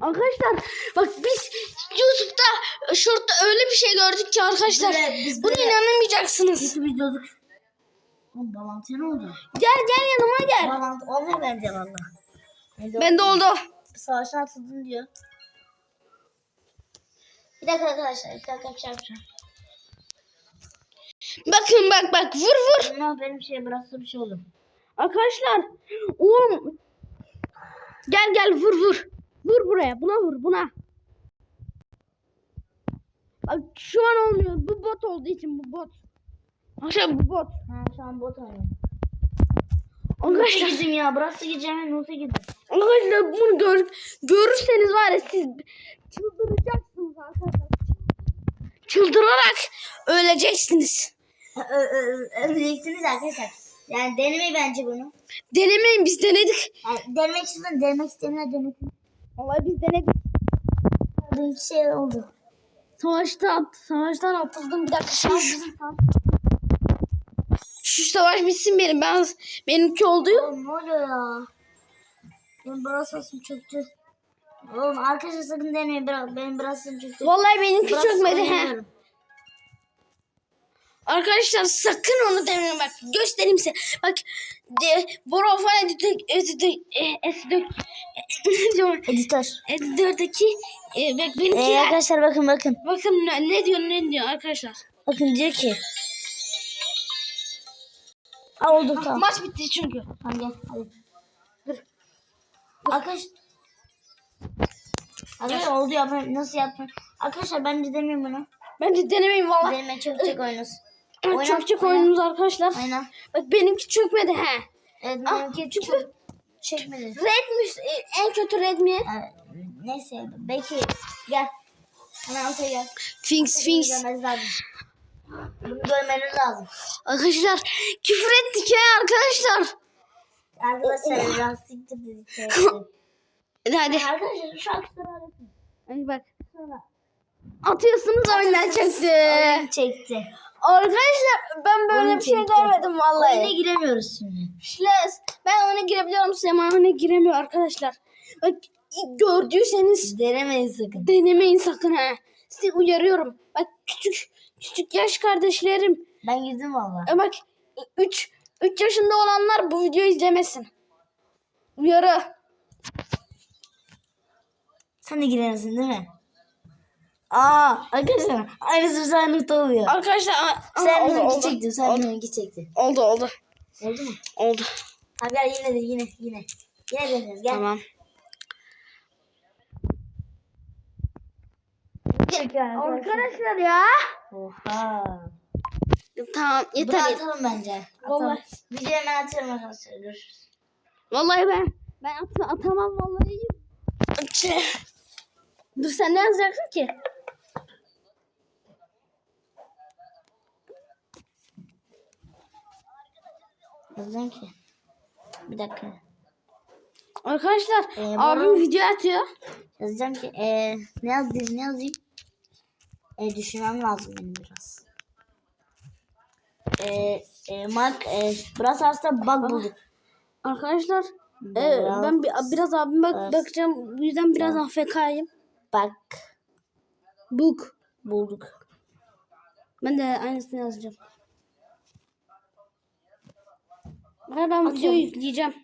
Arkadaşlar bak biz YouTube'da şurada öyle bir şey gördük ki arkadaşlar. Evet, biz Buna böyle- inanamayacaksınız. Kötü bir çocuk. Oğlum bağlantı ne oldu? Gel gel yanıma gel. Bağlantı olmuyor bence valla. Bence Ben de oldu. Savaştan atıldım diyor. Bir dakika arkadaşlar. Bir dakika bir şey. Bakın bak bak vur vur. Ama benim şey burası bir şey oldu. Arkadaşlar oğlum gel gel vur vur. Vur buraya buna vur buna. Bak şu an olmuyor. Bu bot olduğu için bu bot. Arkadaşlar bu bot. Ha şu an bot oynuyor. Arkadaşlar, gideyim ya? Burası gideceğim. Nasıl gideyim? arkadaşlar bunu gör, görürseniz var ya siz çıldıracaksınız arkadaşlar. Çıldırarak öleceksiniz. Öleceksiniz arkadaşlar. Yani denemeyi bence bunu. Denemeyin biz denedik. Yani denemek istedim. Denemek isteyenler denesin. Vallahi biz denedik. Bir iki şey oldu. Savaşta at, savaştan atıldım bir dakika. Şu, Aa, şu, savaş bitsin benim. Ben benimki oldu. Oğlum ne oluyor ya? Benim burası çöktü. Oğlum arkadaşlar sakın denemeyin. Bırak, benim burası çöktü. Vallahi benimki Burası çökmedi he. Arkadaşlar sakın onu demeyin bak göstereyim size. Bak de Borofan editör editör editör Editör. editördeki e, bak Ee, benimkiler. arkadaşlar bakın bakın. Bakın ne, ne diyor ne diyor arkadaşlar. Bakın diyor ki. Aa oldu tamam. Maç bitti çünkü. Tamam gel hadi. Dur. Arkadaş. Arkadaşlar oldu ya ben nasıl yaptım? Arkadaşlar ben de demiyorum bunu. Bence denemeyin valla. Deneme çok çok oynasın. Oyna, çok oyna. oyunumuz arkadaşlar. Aynen. Bak benimki çökmedi he. Evet Ah, benimki çok çekmedi. Redmiş e, en kötü red mi? Evet, neyse belki gel. Hemen ortaya gel. Finks Finks. Bunu görmeniz lazım. Arkadaşlar küfür ettik ya arkadaşlar. Arkadaşlar biraz siktir dedik. Hadi hadi. Arkadaşlar şu arasın. Hadi bak. Atıyorsunuz oyundan çıktı. Oyun çekti. Arkadaşlar ben böyle Oyun bir şey çekti. görmedim Oyuna vallahi. giremiyoruz şimdi. Şles. Ben oyuna girebiliyorum Sema oyuna giremiyor arkadaşlar. Bak gördüyseniz Denemeyin sakın. denemeyin sakın ha. Sizi uyarıyorum. Bak küçük küçük yaş kardeşlerim. Ben girdim valla. E bak 3 3 yaşında olanlar bu videoyu izlemesin. Uyarı. Sen de giremezsin değil mi? Aa arkadaşlar aynısı sen oluyor. Arkadaşlar a- Sen oldu, benimki oldu. çektin. Sen oldu. benimki çektin. oldu oldu. Oldu mu? Oldu. Hadi gel yine de yine yine. Yine deneriz gel. Tamam. Gel. Arkadaşlar ya. Oha. Tamam Bunu yeter. atalım bence. Atalım. Vallahi. Videoyu hemen atıyorum arkadaşlar. Görüşürüz. Vallahi ben ben at atamam vallahi. Çe. Dur sen ne yazacaksın ki? Yazacağım ki. Bir dakika. Arkadaşlar Ee, abim video atıyor. Yazacağım ki ee, ne yazayım ne yazayım? E, düşünmem lazım benim biraz. E, e, Mark e, Brawl Stars'ta bug bulduk. Arkadaşlar e, Biraz- ben bir, biraz abime bak, Evet. bakacağım. Bu yüzden biraz AFK'yım. Bug Book. bulduk. Ben de aynısını yazacağım. Ben videoyu yükleyeceğim.